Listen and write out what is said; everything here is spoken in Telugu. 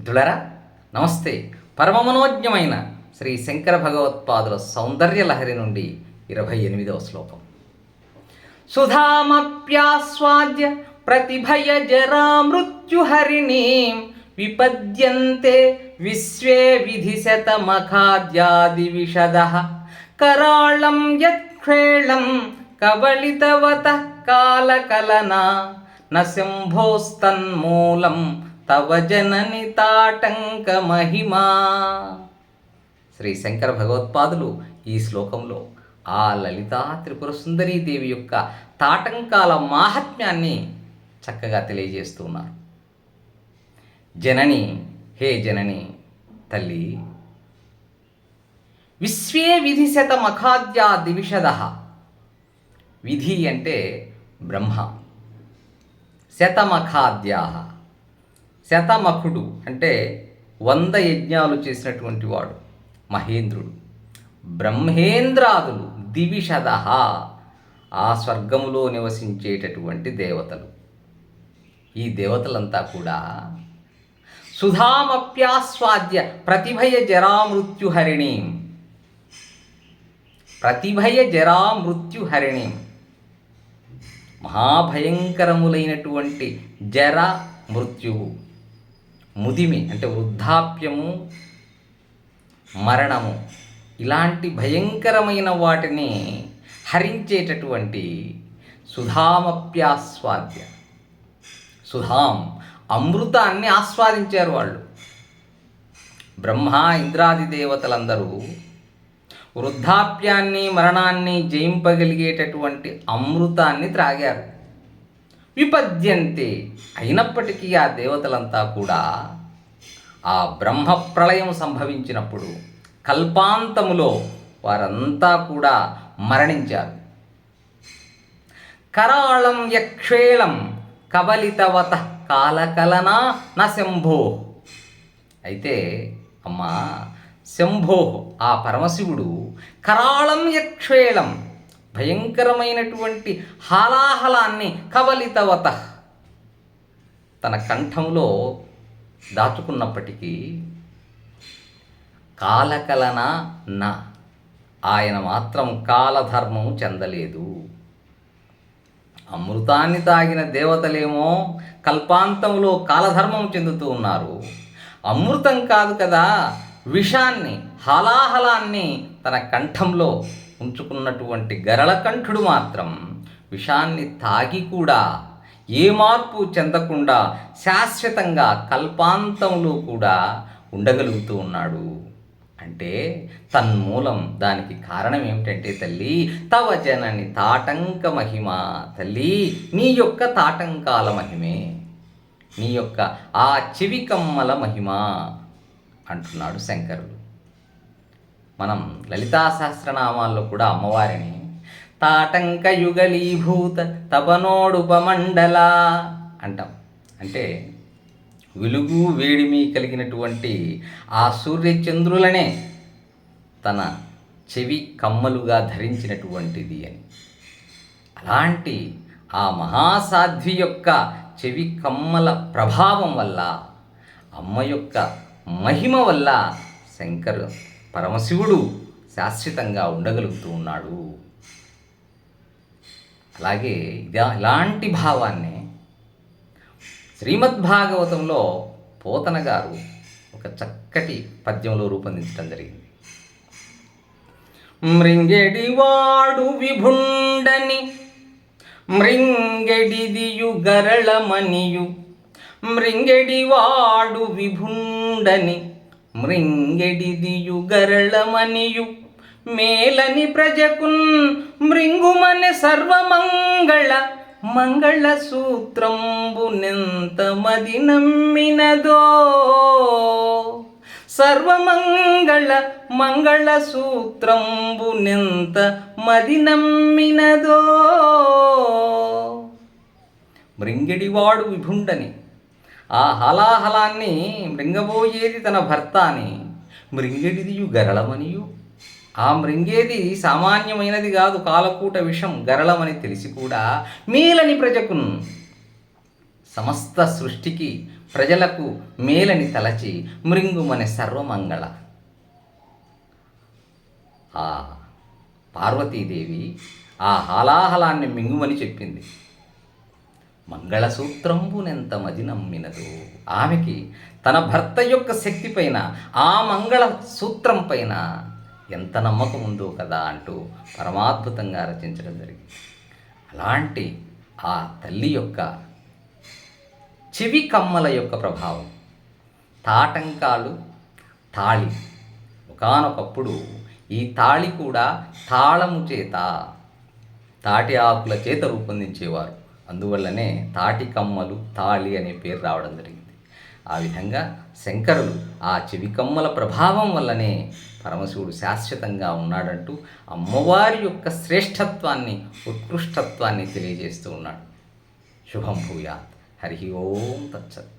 మిత్రులారా నమస్తే. పరమమనోజ్ఞమైన శ్రీ శంకర భగవత్పాదుల సౌందర్య లహరి నుండి ఇరవై ఎనిమిదవ శ్లోకం. సుధామప్యాస్వాద్య ప్రతిభయ జరా మృత్యుహరిణీం విపద్యంతే విశ్వే విధిశతమఖాద్యాది విషద కరాళం యత్క్షేళం కబళితవత కాలకలనా. నశంభోస్తన్మూలం తవ జనని తాటంక మహిమా. శ్రీ శంకర భగవత్పాదులు ఈ శ్లోకంలో ఆ లలితా త్రిపుర సుందరీ దేవి యొక్క తాటంకాల మాహాత్మ్యాన్ని చక్కగా తెలియజేస్తూ ఉన్నారు. జనని హే జనని తల్లి! విశ్వే విధి శతమఖాద్యా దివిషద. విధి అంటే బ్రహ్మ. శతమఖాద్యా. శతమఖుడు అంటే వంద యజ్ఞాలు చేసినటువంటి వాడు మహేంద్రుడు. బ్రహ్మేంద్రాదులు దివిషద ఆ స్వర్గములో నివసించేటటువంటి దేవతలు. ఈ దేవతలంతా కూడా సుధామప్యాస్వాద్య ప్రతిభయ జరామృత్యుహరిణి. ప్రతిభయ జరామృత్యుహరిణి. మహాభయంకరములైనటువంటి జర మృత్యువు ముదిమి అంటే వృద్ధాప్యము మరణము ఇలాంటి భయంకరమైన వాటిని హరించేటటువంటి సుధామప్యాస్వాద్య. సుధాం అమృతాన్ని ఆస్వాదించారు వాళ్ళు. బ్రహ్మ ఇంద్రాది దేవతలందరూ వృద్ధాప్యాన్ని మరణాన్ని జయింపగలిగేటటువంటి అమృతాన్ని త్రాగారు. విపద్యంతే అయినప్పటికీ ఆ దేవతలంతా కూడా ఆ బ్రహ్మ ప్రళయం సంభవించినప్పుడు కల్పాంతములో వారంతా కూడా మరణించారు. కరాళం యక్షేళం కబలితవత కాలకలనా న శంభో. అయితే అమ్మా శంభో ఆ పరమశివుడు కరాళం యక్షేళం భయంకరమైనటువంటి హాలాహలాన్ని కబలితవత తన కంఠంలో దాచుకున్నప్పటికీ కాలకలన నా ఆయన మాత్రం కాలధర్మం చెందలేదు. అమృతాన్ని తాగిన దేవతలేమో కల్పాంతంలో కాలధర్మం చెందుతూ ఉన్నారు. అమృతం కాదు కదా విషాన్ని హలాహలాన్ని తన కంఠంలో ఉంచుకున్నటువంటి గరళకంఠుడు మాత్రం విషాన్ని తాగి కూడా ఏ మార్పు చెందకుండా శాశ్వతంగా కల్పాంతంలో కూడా ఉండగలుగుతూ ఉన్నాడు. అంటే తన్మూలం దానికి కారణం ఏమిటంటే తల్లి తవ జనని తాటంక మహిమ. తల్లి నీ యొక్క తాటంకాల మహిమే. నీ యొక్క ఆ చెవి కమ్మల మహిమ అంటున్నాడు శంకరుడు. మనం లలితా సహస్రనామాల్లో కూడా అమ్మవారిని తాటంక యుగలీభూత తపనోడుపమండల అంటాం. అంటే వెలుగు వేడిమి కలిగినటువంటి ఆ సూర్యచంద్రులనే తన చెవి కమ్మలుగా ధరించినటువంటిది అని. అలాంటి ఆ మహాసాధ్వి యొక్క చెవి కమ్మల ప్రభావం వల్ల అమ్మ యొక్క మహిమ వల్ల శంకరు పరమశివుడు శాశ్వతంగా ఉండగలుగుతూ ఉన్నాడు. అలాగే ఇదా ఇలాంటి భావాన్ని శ్రీమద్భాగవతంలో పోతన గారు ఒక చక్కటి పద్యంలో రూపొందించడం జరిగింది. మృంగెడివాడు విభుండని మృంగెడిదియు గరళమనియు మృంగెడివాడు విభుండని మృంగెడిదియు గరళమనియు మేలని ప్రజకున్ మృంగుమని సర్వమంగళ మంగళ సూత్రంబునెంత మది నమ్మినదో? సర్వమంగళ మంగళ సూత్రంబునెంత మది నమ్మినదో? మృంగిడివాడు విభుండని ఆ హలాహలాన్ని మృంగబోయేది తన భర్త అని మృంగిడిదియు గరళమనియు? ఆ మృంగేది సామాన్యమైనది కాదు కాలకూట విషం గరళమని తెలిసి కూడా మేలని ప్రజకున్. సమస్త సృష్టికి ప్రజలకు మేలని తలచి మృంగుమని సర్వమంగళ. ఆ పార్వతీదేవి ఆ హాలాహలాన్ని మింగుమని చెప్పింది. మంగళసూత్రంబునెంత మది నమ్మినదు ఆమెకి తన భర్త యొక్క శక్తి పైన ఆ మంగళ సూత్రం పైన ఎంత నమ్మకం ఉందో కదా అంటూ పరమాద్భుతంగా రచించడం జరిగింది. అలాంటి ఆ తల్లి యొక్క చెవి కమ్మల యొక్క ప్రభావం తాటంకాలు తాళి. ఒకానొకప్పుడు ఈ తాళి కూడా తాళము చేత తాటి ఆకుల చేత రూపొందించేవారు. అందువల్లనే తాటి కమ్మలు తాళి అనే పేరు రావడం జరిగింది. ఆ విధంగా శంకరులు ఆ చెవి కమ్మల ప్రభావం వల్లనే పరమశివుడు శాశ్వతంగా ఉన్నాడంటూ అమ్మవారి యొక్క శ్రేష్టత్వాన్ని ఉత్కృష్టత్వాన్ని తెలియజేస్తూ ఉన్నాడు. శుభం భూయాత్. హరి ఓం తచ్చత్